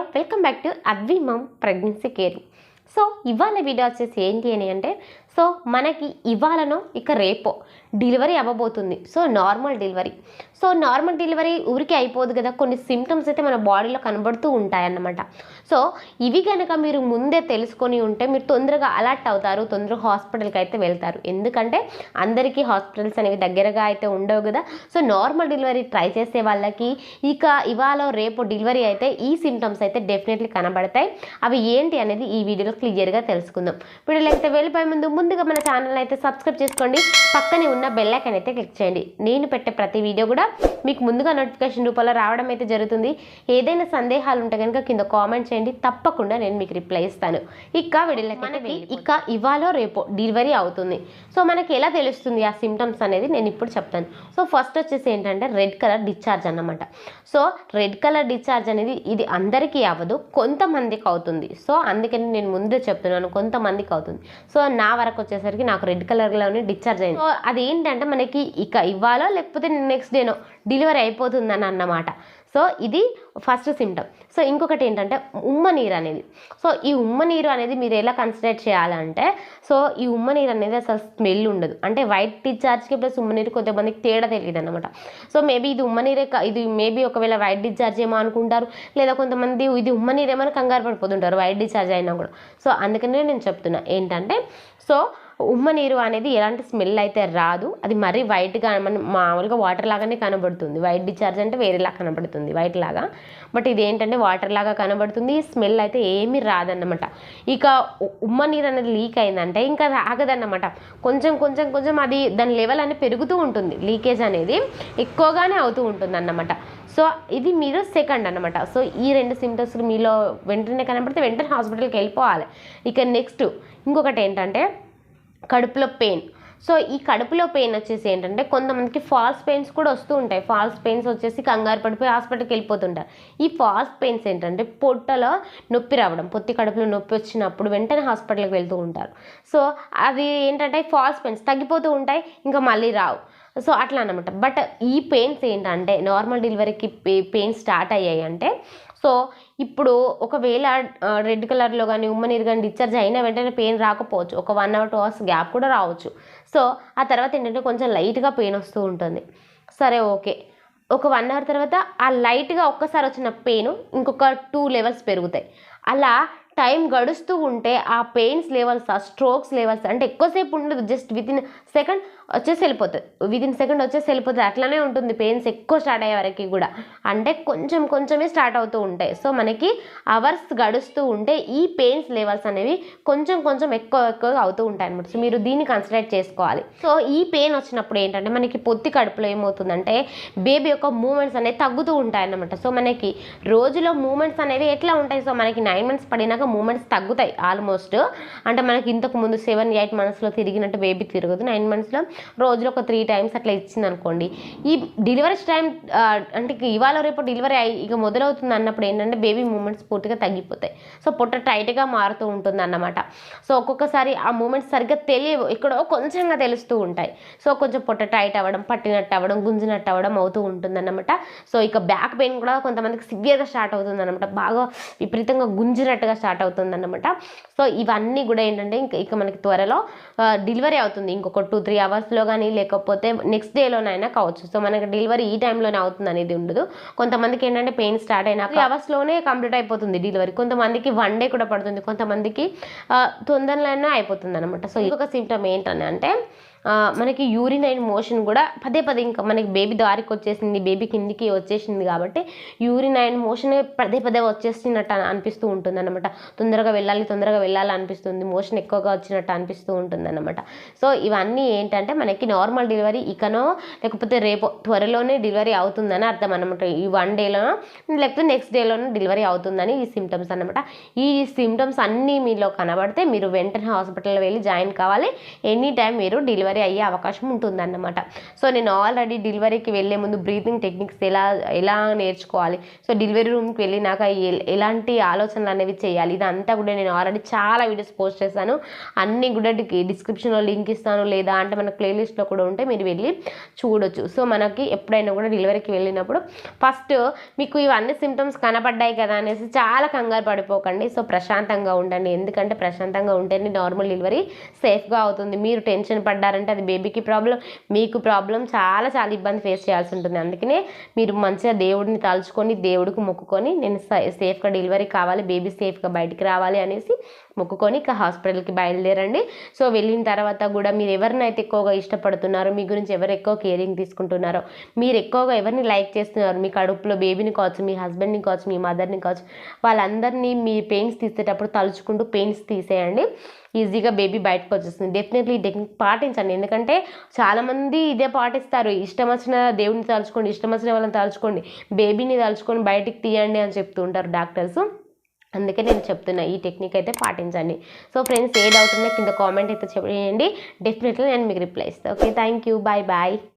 Hello welcome back to Advi mom pregnancy care. So ఇవాళ video వచ్చేసి ఏంటి అని అంటే సో మనకి ఇవ్వాలనో ఇక రేపో డెలివరీ అవ్వబోతుంది. So normal delivery. So normal delivery ఊరికే అయిపోదు కదా. కొన్ని సిమ్టమ్స్ అయితే మన బాడీలో కనబడుతూ ఉంటాయన్నమాట. సో ఇవి కనుక మీరు ముందే తెలుసుకొని ఉంటే మీరు తొందరగా అలర్ట్ అవుతారు. తొందరగా హాస్పిటల్కి అయితే వెళ్తారు. ఎందుకంటే అందరికీ హాస్పిటల్స్ అనేవి దగ్గరగా అయితే ఉండవు కదా. సో నార్మల్ డెలివరీ ట్రై చేసే వాళ్ళకి ఇక ఇవాళ రేపు డెలివరీ అయితే ఈ సిమ్టమ్స్ అయితే డెఫినెట్లీ కనబడతాయి. అవి ఏంటి అనేది ఈ వీడియోలో క్లియర్గా తెలుసుకుందాం. వీడియోలో అయితే వెళ్ళిపోయే ముందు ముందుగా మన ఛానల్ అయితే సబ్స్క్రైబ్ చేసుకోండి. పక్కనే ఉన్న బెల్ ఐకాన్ అయితే క్లిక్ చేయండి. నేను పెట్టే ప్రతి వీడియో కూడా మీకు ముందుగా నోటిఫికేషన్ రూపంలో రావడం అయితే జరుగుతుంది. ఏదైనా సందేహాలు ఉంటే కనుక కింద కామెంట్ చేయండి. తప్పకుండా నేను మీకు రిప్లై ఇస్తాను. ఇక వీడియోలో మనకి ఇక ఇవాళ రేపు డెలివరీ అవుతుంది. సో మనకి ఎలా తెలుస్తుంది ఆ సిమ్టమ్స్ అనేది నేను ఇప్పుడు చెప్తాను. సో ఫస్ట్ వచ్చేసి ఏంటంటే రెడ్ కలర్ డిశ్చార్జ్ అన్నమాట. సో రెడ్ కలర్ డిశ్చార్జ్ అనేది ఇది అందరికీ అవ్వదు. కొంతమందికి అవుతుంది. సో అందుకని నేను ముందే చెప్తున్నాను. కొంతమందికి అవుతుంది. సో నా వరకు వచ్చేసరికి నాకు రెడ్ కలర్లోనే డిశ్చార్జ్ అయింది. సో అది ఏంటంటే మనకి ఇక ఇవ్వాలో లేకపోతే నెక్స్ట్ డేనో డెలివరీ అయిపోతుందని అన్నమాట. సో ఇది ఫస్ట్ సిమ్టమ్ సో ఇంకొకటి ఏంటంటే ఉమ్మ నీరు అనేది. సో ఈ ఉమ్మ నీరు అనేది మీరు ఎలా కన్సిడర్ చేయాలంటే సో ఈ ఉమ్మ నీరు అనేది అసలు స్మెల్ ఉండదు. అంటే వైట్ డిశ్చార్జ్కి ప్లస్ ఉమ్మ నీరు కొంతమందికి తేడా తెలియదు అనమాట సో మేబీ ఇది ఉమ్మ నీరే ఇది మేబీ ఒకవేళ వైట్ డిశ్చార్జ్ ఏమో అనుకుంటారు లేదా కొంతమంది ఇది ఉమ్మ నీరు అని కంగారు పడిపోతుంటారు వైట్ డిశ్చార్జ్ అయినా కూడా. సో అందుకనే నేను చెప్తున్నా ఏంటంటే సో ఉమ్మ నీరు అనేది ఎలాంటి స్మెల్ అయితే రాదు. అది మరీ వైట్గా మన మామూలుగా వాటర్ లాగానే కనబడుతుంది. వైట్ డిశ్చార్జ్ అంటే వేరేలా కనబడుతుంది వైట్ లాగా. బట్ ఇది ఏంటంటే వాటర్ లాగా కనబడుతుంది. స్మెల్ అయితే ఏమీ రాదన్నమాట. ఇక ఉమ్మ నీరు అనేది లీక్ అయిందంటే ఇంకా ఆగదన్నమాట. కొంచెం కొంచెం కొంచెం అది దాని లెవెల్ అనేది పెరుగుతూ ఉంటుంది. లీకేజ్ అనేది ఎక్కువగానే అవుతూ ఉంటుంది అన్నమాట సో ఇది మీరు సెకండ్ అన్నమాట. సో ఈ రెండు సిమ్టమ్స్ మీలో వెంటనే కనబడితే వెంటనే హాస్పిటల్కి వెళ్ళిపోవాలి. ఇక నెక్స్ట్ ఇంకొకటి ఏంటంటే కడుపులో పెయిన్. సో ఈ కడుపులో పెయిన్ వచ్చేసి ఏంటంటే కొంతమందికి ఫాల్స్ పెయిన్స్ కూడా వస్తూ ఉంటాయి. ఫాల్స్ పెయిన్స్ వచ్చేసి కంగారు పడిపోయి హాస్పిటల్కి వెళ్ళిపోతుంటారు. ఈ ఫాల్స్ పెయిన్స్ ఏంటంటే పొట్టలో నొప్పి రావడం పొత్తి కడుపులో నొప్పి వచ్చినప్పుడు వెంటనే హాస్పిటల్కి వెళ్తూ ఉంటారు. సో అది ఏంటంటే ఫాల్స్ పెయిన్స్ తగ్గిపోతూ ఉంటాయి ఇంకా మళ్ళీ రావు. సో అట్లా అనమాట బట్ ఈ పెయిన్స్ ఏంటంటే నార్మల్ డెలివరీకి పెయిన్ స్టార్ట్ అయ్యాయి అంటే సో ఇప్పుడు ఒకవేళ రెడ్ కలర్లో కానీ ఉమ్మనీరు కానీ డిశ్చార్జ్ అయిన వెంటనే పెయిన్ రాకపోవచ్చు. ఒక one hour two hours gap కూడా రావచ్చు. సో ఆ తర్వాత ఏంటంటే కొంచెం లైట్గా పెయిన్ వస్తూ ఉంటుంది. సరే ఓకే. ఒక వన్ అవర్ తర్వాత ఆ లైట్గా ఒక్కసారి వచ్చిన పెయిన్ ఇంకొక టూ లెవెల్స్ పెరుగుతాయి. అలా టైం గడుస్తూ ఉంటే ఆ పెయిన్స్ లెవెల్స్ ఆ స్ట్రోక్స్ లెవెల్స్ అంటే ఎక్కువసేపు ఉండదు. జస్ట్ విత్ ఇన్ సెకండ్ వచ్చేసి వెళ్ళిపోతుంది. విత్ ఇన్ సెకండ్ వచ్చేసి వెళ్ళిపోతుంది. అట్లానే ఉంటుంది. పెయిన్స్ ఎక్కువ స్టార్ట్ అయ్యే వరకు కూడా. అంటే కొంచెం కొంచెమే స్టార్ట్ అవుతూ ఉంటాయి. సో మనకి అవర్స్ గడుస్తూ ఉంటే ఈ పెయిన్స్ లెవెల్స్ అనేవి కొంచెం కొంచెం ఎక్కువ ఎక్కువగా అవుతూ ఉంటాయి అనమాట సో మీరు దీన్ని కన్సిడర్ చేసుకోవాలి. సో ఈ పెయిన్ వచ్చినప్పుడు ఏంటంటే మనకి పొత్తి కడుపులో ఏమవుతుందంటే బేబీ యొక్క మూమెంట్స్ అనేవి తగ్గుతూ ఉంటాయి అన్నమాట సో మనకి రోజులో మూమెంట్స్ అనేవి ఎట్లా ఉంటాయి? సో మనకి నైన్ మంత్స్ పడినాక మూమెంట్స్ తగ్గుతాయి ఆల్మోస్ట్. అంటే మనకి ఇంతకు ముందు సెవెన్ ఎయిట్ మంత్స్లో తిరిగినట్టు బేబీ తిరగదు. నైన్ మంత్స్లో రోజులో ఒక త్రీ టైమ్స్ అట్లా ఇచ్చింది అనుకోండి. ఈ డెలివరీ టైం అంటే ఇవాళ రేపు డెలివరీ అయ్యి ఇక మొదలవుతుంది అన్నప్పుడు ఏంటంటే బేబీ మూమెంట్స్ పూర్తిగా తగ్గిపోతాయి. సో పొట్ట టైట్గా మారుతూ ఉంటుంది అన్నమాట. సో ఒక్కొక్కసారి ఆ మూమెంట్స్ సరిగ్గా తెలియవు. ఎక్కడో కొంచెంగా తెలుస్తూ ఉంటాయి. సో కొంచెం పొట్ట టైట్ అవ్వడం పట్టినట్టు అవ్వడం గుంజినట్టు అవ్వడం అవుతూ ఉంటుంది అన్నమాట. సో ఇక బ్యాక్ పెయిన్ కూడా కొంతమందికి సివియర్గా స్టార్ట్ అవుతుంది అనమాట బాగా విపరీతంగా గుంజినట్టుగా స్టార్ట్ అవుతుంది అనమాట సో ఇవన్నీ కూడా ఏంటంటే ఇంకా ఇక మనకి త్వరలో డెలివరీ అవుతుంది. ఇంకొక టూ త్రీ అవర్స్లో కానీ లేకపోతే నెక్స్ట్ డేలోనైనా కావచ్చు. సో మనకి డెలివరీ ఈ టైంలోనే అవుతుంది అనేది ఉండదు. కొంతమందికి ఏంటంటే పెయిన్ స్టార్ట్ అయినా త్రీ అవర్స్లోనే కంప్లీట్ అయిపోతుంది డెలివరీ కొంతమందికి వన్ డే కూడా పడుతుంది. కొంతమందికి తొందరలోనే అయిపోతుంది అనమాట సో ఇంకొక సిమ్టమ్ ఏంటని అంటే మనకి యూరినైన్ మోషన్ కూడా పదే పదే ఇంకా మనకి బేబీ దారికి వచ్చేసింది బేబీ కిందికి వచ్చేసింది కాబట్టి యూరినైన్ మోషన్ పదే పదే వచ్చేసినట్టు అనిపిస్తూ ఉంటుంది అనమాట తొందరగా వెళ్ళాలి తొందరగా వెళ్ళాలి అనిపిస్తుంది మోషన్ ఎక్కువగా వచ్చినట్టు అనిపిస్తూ ఉంటుంది అనమాట సో ఇవన్నీ ఏంటంటే మనకి నార్మల్ డెలివరీ ఇకనో లేకపోతే రేపు త్వరలోనే డెలివరీ అవుతుందని అర్థం అనమాట ఈ వన్ డేలోనో లేకపోతే నెక్స్ట్ డేలోనో డెలివరీ అవుతుందని ఈ సిమ్టమ్స్ అనమాట ఈ సిమ్టమ్స్ అన్నీ మీలో కనబడితే మీరు వెంటనే హాస్పిటల్లో వెళ్ళి జాయిన్ కావాలి. ఎనీ టైం మీరు డెలివరీ డెలివరీ అయ్యే అవకాశం ఉంటుందన్నమాట. సో నేను ఆల్రెడీ డెలివరీకి వెళ్ళే ముందు బ్రీతింగ్ టెక్నిక్స్ ఎలా ఎలా నేర్చుకోవాలి? సో డెలివరీ రూమ్కి వెళ్ళినాక ఎలాంటి ఆలోచనలు అనేవి చేయాలి? ఇదంతా కూడా నేను ఆల్రెడీ చాలా వీడియోస్ పోస్ట్ చేశాను. అన్నీ కూడా డిస్క్రిప్షన్లో లింక్ ఇస్తాను. లేదా అంటే మన ప్లేలిస్ట్లో కూడా ఉంటే మీరు వెళ్ళి చూడొచ్చు. సో మనకి ఎప్పుడైనా కూడా డెలివరీకి వెళ్ళినప్పుడు ఫస్ట్ మీకు ఇవన్నీ సిమ్టమ్స్ కనపడ్డాయి కదా అనేసి చాలా కంగారు పడిపోకండి. సో ప్రశాంతంగా ఉండండి. ఎందుకంటే ప్రశాంతంగా ఉంటేనే నార్మల్ డెలివరీ సేఫ్గా అవుతుంది. మీరు టెన్షన్ పడ్డారంటే అది బేబీకి ప్రాబ్లం మీకు ప్రాబ్లం చాలా చాలా ఇబ్బంది ఫేస్ చేయాల్సి ఉంటుంది. అందుకనే మీరు మంచిగా దేవుడిని తలుచుకొని దేవుడికి మొక్కుకొని నేను సే- సేఫ్గా డెలివరీ కావాలి బేబీ సేఫ్గా బయటికి రావాలి అనేసి మొక్కుకొని ఇక హాస్పిటల్కి బయలుదేరండి. సో వెళ్ళిన తర్వాత కూడా మీరు ఎవరినైతే ఎక్కువగా ఇష్టపడుతున్నారో మీ గురించి ఎవరు ఎక్కువ కేరింగ్ తీసుకుంటున్నారో మీరు ఎక్కువగా ఎవరిని లైక్ చేస్తున్నారు మీ కడుపులో బేబీని కావచ్చు మీ హస్బెండ్ని కావచ్చు మీ మదర్ని కావచ్చు వాళ్ళందరినీ మీ పెయిన్స్ తీసేటప్పుడు తలుచుకుంటూ పెయిన్స్ తీసేయండి. ఈజీగా బేబీ బయటకు వచ్చేస్తుంది. డెఫినెట్లీ ఈ టెక్నిక్ పాటించండి. ఎందుకంటే చాలామంది ఇదే పాటిస్తారు. ఇష్టం వచ్చిన దేవుడిని తలుచుకోండి ఇష్టం వచ్చిన వాళ్ళని తలుచుకోండి బేబీని తలుచుకొని బయటికి తీయండి అని చెప్తూ ఉంటారు డాక్టర్స్. అందుకే నేను చెప్తున్నా ఈ టెక్నిక్ అయితే పాటించండి. సో ఫ్రెండ్స్ ఏ డౌట్ ఉన్నా కింద కామెంట్ అయితే చేయండి డెఫినెట్లీ నేను మీకు రిప్లై ఇస్తాను okay thank you bye bye